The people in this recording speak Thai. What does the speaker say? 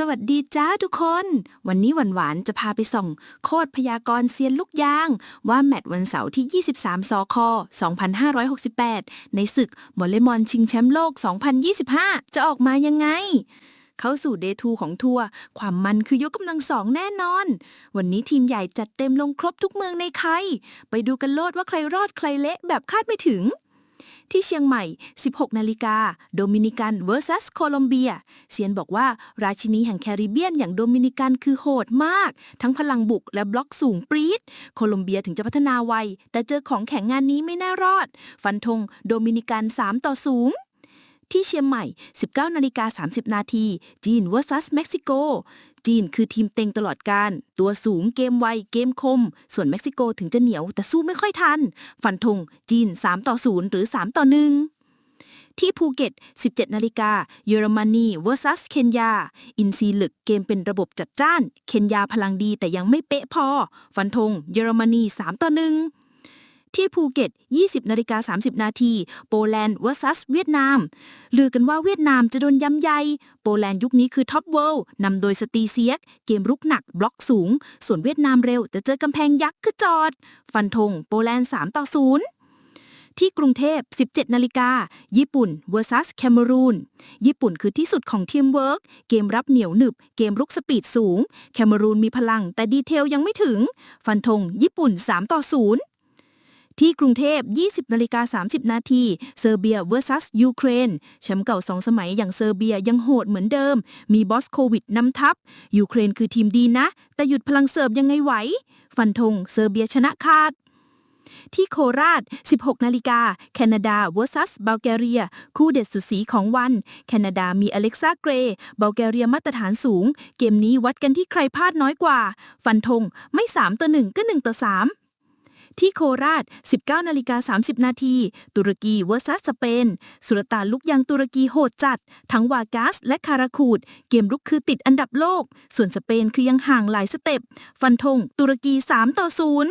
สวัสดีจ้าทุกคน วันนี้หวานหวานจะพาไปส่อง โคดพยากรณ์เซียนลูกยาง ว่าแมตช์วันเสาร์ที่ 23 สค 2568 ในศึกวอลเลย์บอลชิงแชมป์โลก 2025 จะออกมายังไง เข้าสู่เดย์ทูของทัวร์ความมันคือยกกำลังสองแน่นอน วันนี้ทีมใหญ่จัดเต็มลงครบทุกเมืองในไทยไปดูกันโลดว่าใครรอดใครเละแบบคาดไม่ถึง ที่เชียงใหม่ 16 นาฬิกา โดมินิกัน vs โคลอมเบีย เซียนบอกว่าราชินีแห่งแคริบเบียนอย่างโดมินิกันคือโหดมาก ทั้งพลังบุกและบล็อกสูงปรีด โคลอมเบียถึงจะพัฒนาไว แต่เจอของแข็งงานนี้ไม่น่ารอด ฟันธงโดมินิกัน 3 ต่อสูงที่เชียงใหม่ 19 นาฬิกา 30 นาที จีน vs เม็กซิโก จีนคือทีมเต็งตลอดการ ตัวสูงเกมไวเกมคม ส่วนเม็กซิโกถึงจะเหนียวแต่สู้ไม่ค่อยทัน ฟันธงจีน 3 ต่อ 0 หรือ 3 ต่อ 1ที่ภูเก็ต 17 นาฬิกา เยอรมนี vs เคนยา อินซีหลึกเกมเป็นระบบจัดจ้าน เคนยาพลังดีแต่ยังไม่เป๊ะพอ ฟันธง เยอรมนี 3 ต่อ 1 ที่ภูเก็ต 20นาฬิกา30 นาที โปแลนด์ vs เวียดนาม ลือกันว่าเวียดนามจะโดนย้ำใย โปแลนด์ยุคนี้คือท็อปเวิลด์นำโดยสตีเซียก เกมรุกหนักบล็อกสูง ส่วนเวียดนามเร็วจะเจอกำแพงยักษ์คือจอด ฟันธงโปแลนด์3ต่อ0ที่กรุงเทพ 17 นาฬิกา ญี่ปุ่น vs แคเมรูน ญี่ปุ่นคือที่สุดของทีมเวิร์กเกมรับเหนียวหนึบ เกมรุกสปีดสูง แคเมรูนมีพลังแต่ดีเทลยังไม่ถึง ฟันธงญี่ปุ่น 3 ต่อ 0 ที่กรุงเทพ 20นาฬิกา30 นาที เซอร์เบีย vs ยูเครน แชมป์เก่าสองสมัยอย่างเซอร์เบียยังโหดเหมือนเดิม มีบอสโควิดนำทัพ ยูเครนคือทีมดีนะ แต่หยุดพลังเสิร์ฟยังไงไหว ฟันธงเซอร์เบียชนะขาดที่โคราช 16 นาฬิกา แคนาดา vs บัลแกเรีย คู่เด็ดสุดสีของวัน แคนาดามีอเล็กซ่าเกรย์บัลแกเรียมาตรฐานสูง เกมนี้วัดกันที่ใครพลาดน้อยกว่า ฟันธงไม่ 3 ต่อ 1 ก็ 1 ต่อ 3 ที่โคราช 19นาฬิกา30 นาที ตุรกีเวอร์ซัสสเปน สุลต่านลุกยังตุรกีโหดจัด ทั้งวากาสและคาราคูด เกมลุกคือติดอันดับโลก ส่วนสเปนคือยังห่างหลายสเต็ป ฟันธงตุรกี 3 ต่อ 0